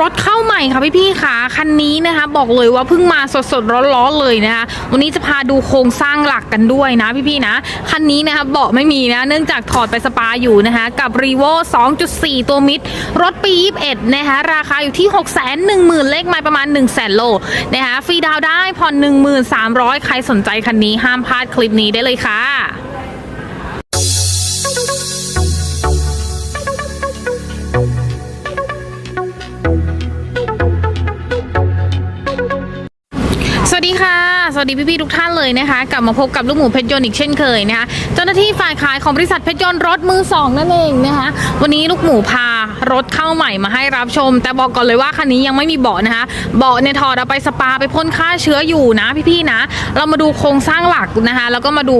รถเข้าใหม่ค่ะพี่ๆค่ะคันนี้นะคะบอกเลยว่าเพิ่งมาสดๆร้อนๆเลยนะคะวันนี้จะพาดูโครงสร้างหลักกันด้วยนะพี่ๆนะคันนี้นะคะเบาะไม่มีนะเนื่องจากถอดไปสปาอยู่นะคะกับ r e v o 2.4 ตัวมิดรถปี 21 นะคะราคาอยู่ที่ 6 1 0 0 0 0 เลขไมล์ประมาณ 1 0 0 0 0แโลนะคะฟรีดาวได้ผ่อน 1300 ใครสนใจคันนี้ห้ามพลาดคลิปนี้ได้เลยค่ะ วัสดีพี่ๆทุกท่านเลยนะคะ กลับมาพบกับลูกหมูเพชรยนต์อีกเช่นเคยนะคะเจ้าหน้าที่ฝ่ายขายของบริษัทเพชรยนต์รถมือสองนั่นเองนะคะ วันนี้ลูกหมูพารถเข้าใหม่มาให้รับชม แต่บอกก่อนเลยว่าคันนี้ยังไม่มีเบาะนะคะเบาะเนี่ยถอดเอาไปสปาไปพ่นฆ่าเชื้ออยู่นะพี่ๆนะ เรามาดูโครงสร้างหลักนะคะ แล้วก็มาดู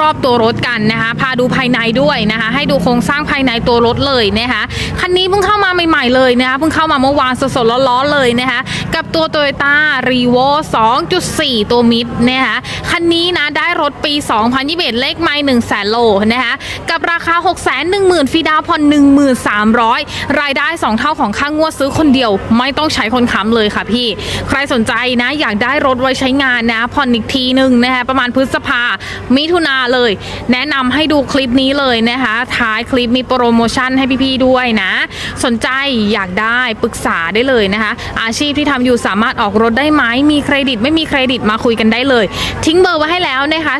รอบๆตัวรถกันนะคะ พาดูภายในด้วยนะคะ ให้ดูโครงสร้างภายในตัวรถเลยนะคะคันนี้เพิ่งเข้ามาใหม่ๆเลยนะคะเพิ่งเข้ามาเมื่อวานสดๆร้อนๆเลยนะคะกับตัว Toyota r e v o 2.4 ตัวมิดนะคะคันนี้นะได้รถปี 2021 เลขไมล์1แสนโลนะคะกับราคา 6 1 0 0 0 0ฟรีดาวน์ผ่อน1300 รายได้ 2 เท่าของค่างวดซื้อคนเดียว ไม่ต้องใช้คนค้ำเลยค่ะพี่ ใครสนใจนะ อยากได้รถไว้ใช้งานนะผ่อนอีกทีหนึ่งนะคะประมาณพฤษภามิถุนาเลย แนะนำให้ดูคลิปนี้เลยนะคะท้ายคลิปมีโปรโมชั่นให้พี่ๆด้วยนะ สนใจอยากได้ปรึกษาได้เลยนะคะ อาชีพที่ทำอยู่สามารถออกรถได้ไหมมีเครดิตไม่มีเครดิตมาคุยกันได้เลย ทิ้งเบอร์ไว้ให้แล้วนะคะ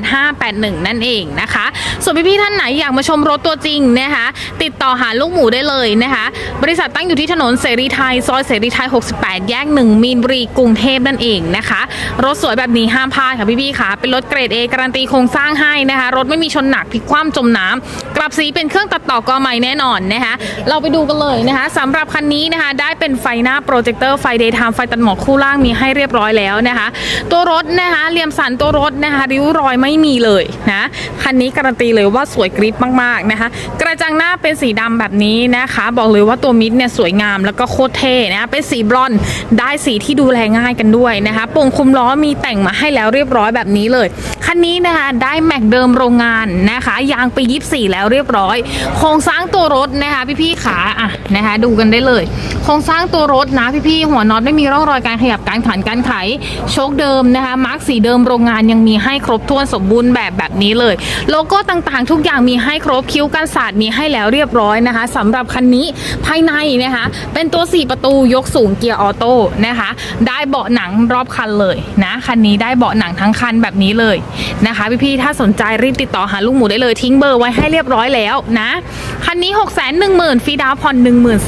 0930698581 นั่นเองนะคะ ส่วนพี่ๆท่านไหนอยากมาชมรถตัวจริงนะคะ ติดต่อหาลูกหมูได้เลยนะคะ บริษัทตั้งอยู่ที่ถนนเสรีไทย ซอยเสรีไทย 68 แยก 1 มีนบุรีกรุงเทพนั่นเองนะคะ รถสวยแบบนี้ห้ามพลาดค่ะพี่ๆค่ะ เป็นรถเกรด A การันตีโครงสร้างให้นะคะ รถไม่มีชนหนักพลิกคว่ำจมน้ำกลับสีเป็นเครื่องตัดต่อกอใหม่แน่นอนนะคะ เราไปดูกันเลยนะคะสำหรับคันนี้นะคะ ได้เป็นไฟหน้าโปรเจคเตอร์ไฟเดย์ไทม์ไฟตัดหมอกคู่ล่างมีให้เรียบร้อย้อยแล้วนะคะ ตัวรถนะคะเหลี่ยมสันตัวรถนะคะ ริ้วรอยไม่มีเลยนะคันนี้การันตีเลยว่าสวยกริปมากๆนะคะ กระจังหน้าเป็นสีดำแบบนี้นะคะ บอกเลยว่าตัวมิดเนี่ยสวยงามแล้วก็โคตรเท่นะะเป็นสีบรอนซ์ได้สีที่ดูแลง่ายกันด้วยนะคะโป่งคุมล้อมีแต่งมาให้แล้วเรียบร้อยแบบนี้เลยคันนี้นะคะได้แม็กเดิมโรงงานนะคะยางปี24 แล้วเรียบร้อย โครงสร้างตัวรถนะคะ พี่ๆขาอะนะคะ ดูกันได้เลย โครงสร้างตัวรถนะพี่ๆหัวน็อตไม่มีร่องรอยการขยับการขันการไขโชคเดิมนะคะมาร์กสีเดิมโรงงานยังมีให้ครบถ้วนสมบูรณ์แบบแบบนี้เลย โลโก้ต่างๆ ทุกอย่างมีให้ครบคิ้วกันศาสตร์มีให้แล้วเรียบร้อยนะคะสำหรับคันนี้ภายในนะคะเป็นตัว 4 ประตูยกสูงเกียร์ออโต้นะคะได้เบาะหนังรอบคันเลยนะคันนี้ได้เบาะหนังทั้งคันแบบนี้เลยนะคะพี่ๆถ้าสนใจรีบติดต่อหาลูกหมูได้เลยทิ้งเบอร์ไว้ให้เรียบร้อยแล้วนะคันนี้ 6 1 0 0 0 0ฟรีดาวน์ผ่อน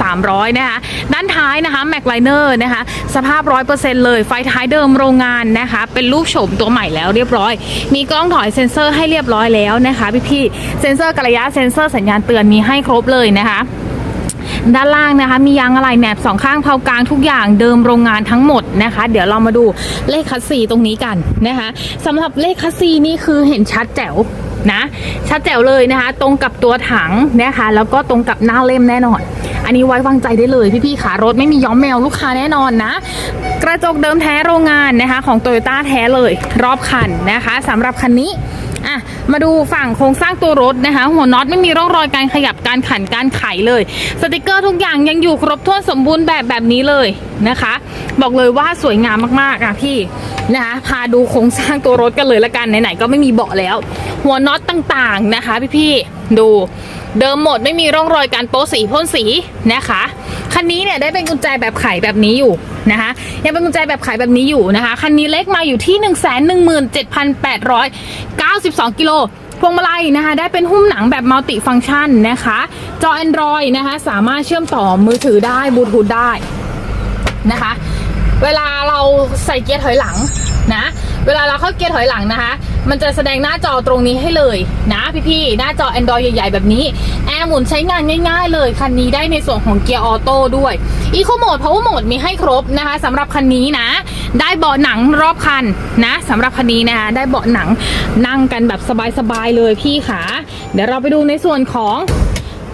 1300 นะคะด้านท้ายนะคะแม็กไลเนอร์นะคะสภาพ 100%เลยไฟท้ายเดิมโรงงานนะคะ เป็นรูปโฉมตัวใหม่แล้วเรียบร้อย มีกล้องถอยเซ็นเซอร์ให้เรียบร้อยแล้วนะคะพี่ๆเซ็นเซอร์กระยะเซ็นเซอร์สัญญาณเตือนมีให้ครบเลยนะคะด้านล่างนะคะมียางอะไหล่แหนบสองข้างเผากลางทุกอย่างเดิมโรงงานทั้งหมดนะคะ เดี๋ยวเรามาดูเลขคัสซีตรงนี้กันนะคะสำหรับเลขคัสซีนี่คือเห็นชัดแจ๋วนะชัดแจ๋วเลยนะคะ ตรงกับตัวถังนะคะ แล้วก็ตรงกับหน้าเล่มแน่นอน อันนี้ไว้วางใจได้เลยพี่ๆขารถไม่มีย้อมแมวลูกค้าแน่นอนนะ กระจกเดิมแท้โรงงานนะคะของโตโยต้าแท้เลยรอบคันนะคะสำหรับคันนี้อะมาดูฝั่งโครงสร้างตัวรถนะคะ หัวน็อตไม่มีร่องรอยการขยับการขันการไขเลย สติกเกอร์ทุกอย่างยังอยู่ครบถ้วนสมบูรณ์แบบแบบนี้เลยนะคะ บอกเลยว่าสวยงามมากๆอะพี่นะคะพาดูโครงสร้างตัวรถกันเลยละกันไหนๆก็ไม่มีเบาะแล้ว หัวน็อตต่างๆนะคะ พี่ๆดู เดิมหมดไม่มีร่องรอยการโป๊สีพ่นสีนะคะ คันนี้เนี่ยได้เป็นกุญแจแบบไขแบบนี้อยู่นะคะยังเป็นกุญแจแบบไขแบบนี้อยู่นะคะ คันนี้เลขมาอยู่ที่ 1 1 7 8 9 2 กิโลพวงมาลัยนะคะ ได้เป็นหุ้มหนังแบบมัลติฟังก์ชันนะคะ จอ Android นะคะ สามารถเชื่อมต่อมือถือได้บลูทูธได้นะคะ เวลาเราใส่เกียร์ถอยหลังนะ เวลาเราเข้าเกียร์ถอยหลังนะคะ มันจะแสดงหน้าจอตรงนี้ให้เลยนะพี่ๆ หน้าจอ Android ใหญ่ๆ แบบนี้แอร์หมุนใช้งานง่ายๆ เลยคันนี้ได้ในส่วนของเกียร์ออโต้ด้วย Eco Mode Power Mode มีให้ครบนะคะสำหรับคันนี้นะ ได้เบาะหนังรอบคันนะสำหรับคันนี้นะคะได้เบาะหนังนั่งกันแบบสบายๆ เลยพี่ขาเดี๋ยวเราไปดูในส่วนของ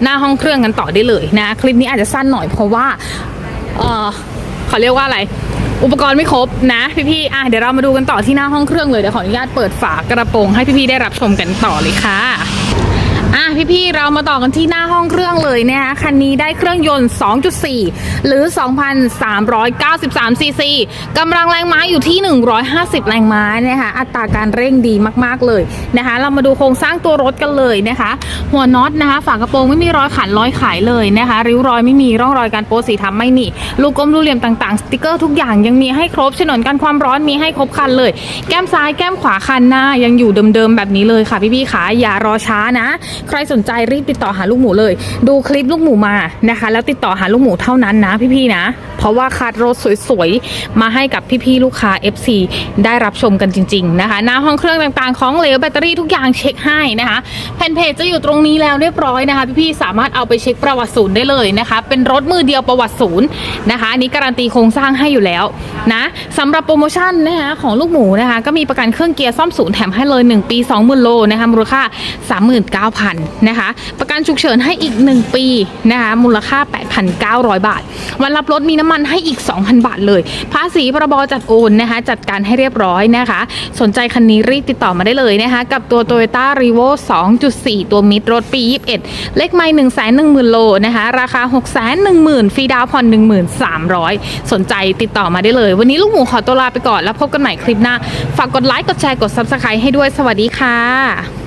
หน้าห้องเครื่องกันต่อได้เลยนะ คลิปนี้อาจจะสั้นหน่อยเพราะว่าเออเขาเรียกว่าอะไร อุปกรณ์ไม่ครบนะพี่ๆอะเดี๋ยวเรามาดูกันต่อที่หน้าห้องเครื่องเลยเดี๋ยวขออนุญาตเปิดฝากระโปรงให้พี่ๆได้รับชมกันต่อเลยค่ะ อะพี่ๆ เรามาต่อกันที่หน้าห้องเครื่องเลยนะคะคันนี้ได้เครื่องยนต์ 2.4 หรือ 2,393 ซีซีกำลังแรงม้าอยู่ที่ 150 แรงม้านะคะอัตราการเร่งดีมากๆเลยนะคะ เรามาดูโครงสร้างตัวรถกันเลยนะคะ หัวน็อตนะคะ ฝากระโปรงไม่มีรอยขันรอยขายเลยนะคะ ริ้วรอยไม่มีร่องรอยการโปสีทำไม่มีลูกกลมลูกเหลี่ยมต่างๆ สติกเกอร์ทุกอย่างยังมีให้ครบฉนวนกันความร้อนมีให้ครบคันเลย แก้มซ้ายแก้มขวาคันหน้ายังอยู่เดิมๆแบบนี้เลยค่ะพี่ๆขาอย่ารอช้านะใครสนใจรีบติดต่อหาลูกหมูเลย ดูคลิปลูกหมูมานะคะ แล้วติดต่อหาลูกหมูเท่านั้นนะพี่ๆนะ เพราะว่าคัดรถสวยๆ มาให้กับพี่ๆลูกค้า FC ได้รับชมกันจริง ๆนะคะ หน้าห้องเครื่องต่างๆ ของเหลวแบตเตอรี่ทุกอย่างเช็คให้นะคะแผ่นเพจจะอยู่ตรงนี้แล้วเรียบร้อยนะคะพี่ๆสามารถเอาไปเช็คประวัติศูนย์ได้เลยนะคะ เป็นรถมือเดียวประวัติศูนย์นะคะอันนี้การันตีโครงสร้างให้อยู่แล้วนะสำหรับโปรโมชั่นนะคะของลูกหมูนะคะก็มีประกันเครื่องเกียร์ซ่อมศูนย์แถมให้เลย 1 ปี 20,000โลนะคะมูลค่า39,000นะคะ ประกันฉุกเฉินให้อีก 1 ปีนะคะ มูลค่า 8,900 บาท วันรับรถมีน้ำมันให้อีก 2,000 บาทเลย ภาษีพรบจัดโอนนะคะ จัดการให้เรียบร้อยนะคะ สนใจคันนี้รีบติดต่อมาได้เลยนะคะ กับตัว Toyota r e v o 2.4 ตัวมิดรถปี 21 เลขไม่ 1 1 0 0 0 0 โลนะคะ ราคา 6 1 0 0 0 0ฟรีดาวน์ผ่อน1300 สนใจติดต่อมาได้เลย วันนี้ลูกหมูขอตัวลาไปก่อนแล้วพบกันใหม่คลิปหน้า ฝากกดไลค์ กดแชร์ กด Subscribe ให้ด้วย สวัสดีค่ะ